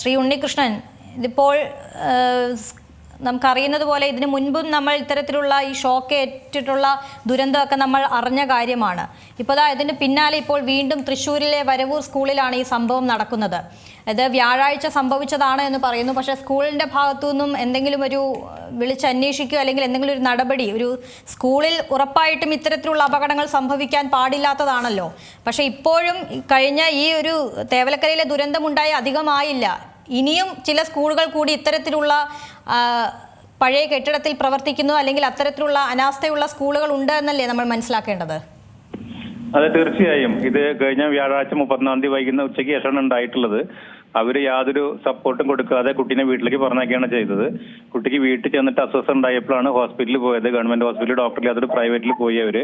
ശ്രീ ഉണ്ണികൃഷ്ണൻ ഇതിപ്പോൾ നമുക്കറിയുന്നത് പോലെ ഇതിന് മുൻപും നമ്മൾ ഇത്തരത്തിലുള്ള ഈ ഷോക്ക് ഏറ്റിട്ടുള്ള ദുരന്തമൊക്കെ നമ്മൾ അറിഞ്ഞ കാര്യമാണ്. ഇപ്പോൾ അതാ ഇതിന് പിന്നാലെ ഇപ്പോൾ വീണ്ടും തൃശ്ശൂരിലെ വരവൂർ സ്കൂളിലാണ് ഈ സംഭവം നടക്കുന്നത്. ഇത് വ്യാഴാഴ്ച സംഭവിച്ചതാണ് എന്ന് പറയുന്നു. പക്ഷേ സ്കൂളിന്റെ ഭാഗത്തു നിന്നും എന്തെങ്കിലും ഒരു വിളിച്ചന്വേഷിക്കുകയോ അല്ലെങ്കിൽ എന്തെങ്കിലും ഒരു നടപടി ഒരു സ്കൂളിൽ ഉറപ്പായിട്ടും ഇത്തരത്തിലുള്ള അപകടങ്ങൾ സംഭവിക്കാൻ പാടില്ലാത്തതാണല്ലോ. പക്ഷേ ഇപ്പോഴും കഴിഞ്ഞ ഈ ഒരു തേവലക്കരയിലെ ദുരന്തമുണ്ടായി അധികമായില്ല. ഇനിയും ചില സ്കൂളുകൾ കൂടി ഇത്തരത്തിലുള്ള പഴയ കെട്ടിടത്തിൽ പ്രവർത്തിക്കുന്നു അല്ലെങ്കിൽ അത്തരത്തിലുള്ള അനാസ്ഥയുള്ള സ്കൂളുകൾ ഉണ്ട് എന്നല്ലേ നമ്മൾ മനസ്സിലാക്കേണ്ടത്? അതെ തീർച്ചയായും. ഇത് കഴിഞ്ഞ വ്യാഴാഴ്ച മുപ്പത്തിനാം തീയതി വൈകുന്ന ഉച്ചയ്ക്ക് ശേഷമാണ് ഉണ്ടായിട്ടുള്ളത്. അവർ യാതൊരു സപ്പോർട്ടും കൊടുക്കാതെ കുട്ടീനെ വീട്ടിലേക്ക് പറഞ്ഞേക്കാണ് ചെയ്തത്. കുട്ടിക്ക് വീട്ടിൽ ചെന്നിട്ട് അസ്വസ്ഥ ഉണ്ടായപ്പോഴാണ് ഹോസ്പിറ്റലിൽ പോയത്. ഗവൺമെന്റ് ഹോസ്പിറ്റലിൽ ഡോക്ടറിൽ അതൊരു പ്രൈവറ്റിൽ പോയി അവർ.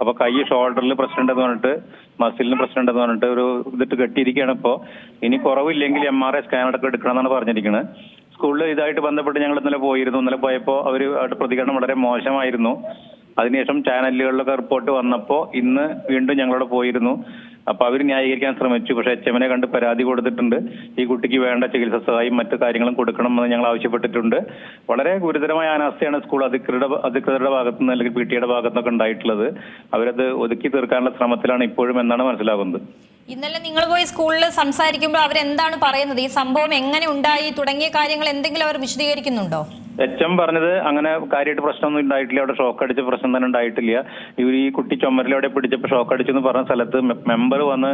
അപ്പൊ കൈ ഷോൾഡറിൽ പ്രശ്നം ഉണ്ടെന്ന് പറഞ്ഞിട്ട് മസിലിന് പ്രശ്നം ഉണ്ടെന്ന് പറഞ്ഞിട്ട് ഒരു ഇതിട്ട് കെട്ടിയിരിക്കുകയാണ് ഇപ്പോ. ഇനി കുറവില്ലെങ്കിൽ എം ആർ ഐ സ്കാൻ അടക്കം എടുക്കണം എന്നാണ് പറഞ്ഞിരിക്കുന്നത് സ്കൂളിൽ ഇതായിട്ട് ബന്ധപ്പെട്ട് ഞങ്ങൾ ഇന്നലെ പോയിരുന്നു. ഇന്നലെ പോയപ്പോൾ അവർ പ്രതികരണം വളരെ മോശമായിരുന്നു. അതിനുശേഷം ചാനലുകളിലൊക്കെ റിപ്പോർട്ട് വന്നപ്പോൾ ഇന്ന് വീണ്ടും ഞങ്ങളോട് പോയിരുന്നു. അപ്പൊ അവർ ന്യായീകരിക്കാൻ ശ്രമിച്ചു. പക്ഷെ എച്ച് എമ്മിനെ കണ്ട് പരാതി കൊടുത്തിട്ടുണ്ട്. ഈ കുട്ടിക്ക് വേണ്ട ചികിത്സ സഹായം മറ്റു കാര്യങ്ങളും കൊടുക്കണമെന്ന് ഞങ്ങൾ ആവശ്യപ്പെട്ടിട്ടുണ്ട്. വളരെ ഗുരുതരമായ അനാസ്ഥയാണ് സ്കൂൾ അധികൃത അധികൃതരുടെ ഭാഗത്തുനിന്ന് അല്ലെങ്കിൽ പി ടിയുടെ ഭാഗത്തുനിന്നൊക്കെ ഉണ്ടായിട്ടുള്ളത്. അവരത് ഒതുക്കി തീർക്കാനുള്ള ശ്രമത്തിലാണ് ഇപ്പോഴും എന്നാണ് മനസ്സിലാകുന്നത്. ഇന്നലെ നിങ്ങൾ പോയി സ്കൂളിൽ സംസാരിക്കുമ്പോൾ അവരെന്താണ് പറയുന്നത്? ഈ സംഭവം എങ്ങനെ ഉണ്ടായി? തുടങ്ങിയ കാര്യങ്ങൾ എന്തെങ്കിലും അവർ വിശദീകരിക്കുന്നുണ്ടോ? എച്ച് എം പറഞ്ഞത് അങ്ങനെ കാര്യമായിട്ട് പ്രശ്നമൊന്നും ഉണ്ടായിട്ടില്ല. അവിടെ ഷോക്ക് അടിച്ച പ്രശ്നം തന്നെ ഉണ്ടായിട്ടില്ല. ഇവർ ഈ കുട്ടി ചുമരിലവിടെ പിടിച്ചപ്പോൾ ഷോക്ക് അടിച്ചെന്ന് പറഞ്ഞ സ്ഥലത്ത് മെമ്പർ വന്ന്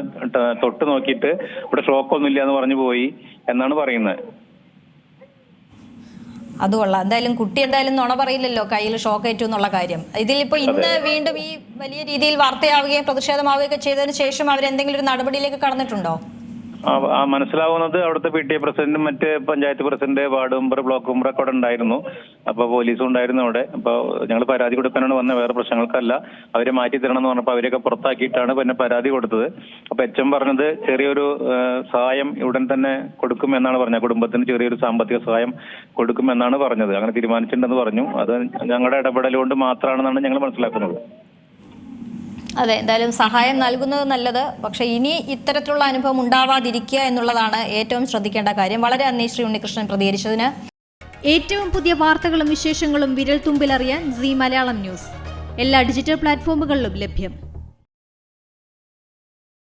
തൊട്ട് നോക്കിയിട്ട് ഇവിടെ ഷോക്ക് ഒന്നും ഇല്ല എന്ന് പറഞ്ഞു പോയി എന്നാണ് പറയുന്നത്. അത് കൊള്ളാം. എന്തായാലും കുട്ടി എന്തായാലും നുണ പറയില്ലല്ലോ കയ്യിൽ ഷോക്ക് ഏറ്റു എന്നുള്ള കാര്യം. ഇതിലിപ്പോ ഇന്ന് വീണ്ടും ഈ വലിയ രീതിയിൽ വാർത്തയാവുകയും പ്രതിഷേധമാവുകയൊക്കെ ചെയ്തതിന് ശേഷം അവരെന്തെങ്കിലും ഒരു നടപടിയിലേക്ക് കടന്നിട്ടുണ്ടോ? മനസ്സിലാവുന്നത് അവിടുത്തെ പി ടി എ പ്രസിഡന്റും മറ്റ് panchayat president ward member block member ഒക്കെ അവിടെ ഉണ്ടായിരുന്നു. അപ്പൊ പോലീസും ഉണ്ടായിരുന്നു അവിടെ. അപ്പൊ ഞങ്ങൾ പരാതി കൊടുക്കാനാണ് വന്നത്. വേറെ പ്രശ്നങ്ങൾക്കല്ല. അവരെ മാറ്റി തരണം എന്ന് പറഞ്ഞപ്പോൾ അവരെയൊക്കെ പുറത്താക്കിയിട്ടാണ് പിന്നെ പരാതി കൊടുത്തത്. അപ്പൊ എച്ച് എം പറഞ്ഞത് ചെറിയൊരു സഹായം ഉടൻ തന്നെ കൊടുക്കും എന്നാണ് പറഞ്ഞത്. കുടുംബത്തിന് ചെറിയൊരു സാമ്പത്തിക സഹായം കൊടുക്കും എന്നാണ് പറഞ്ഞത്. അങ്ങനെ തീരുമാനിച്ചിട്ടുണ്ടെന്ന് പറഞ്ഞു. അത് ഞങ്ങളുടെ ഇടപെടൽ കൊണ്ട് മാത്രമാണെന്നാണ് ഞങ്ങൾ മനസ്സിലാക്കുന്നത്. അതെ എന്തായാലും സഹായം നൽകുന്നത് നല്ലത്. പക്ഷെ ഇനി ഇത്തരത്തിലുള്ള അനുഭവം ഉണ്ടാവാതിരിക്കുക എന്നുള്ളതാണ് ഏറ്റവും ശ്രദ്ധിക്കേണ്ട കാര്യം. വളരെ നന്ദി ശ്രീ ഉണ്ണികൃഷ്ണൻ പ്രതികരിച്ചതിന്. ഏറ്റവും പുതിയ വാർത്തകളും വിശേഷങ്ങളും വിരൽ തുമ്പിലറിയാൻ സി മലയാളം ന്യൂസ്. എല്ലാ ഡിജിറ്റൽ പ്ലാറ്റ്ഫോമുകളിലും ലഭ്യം.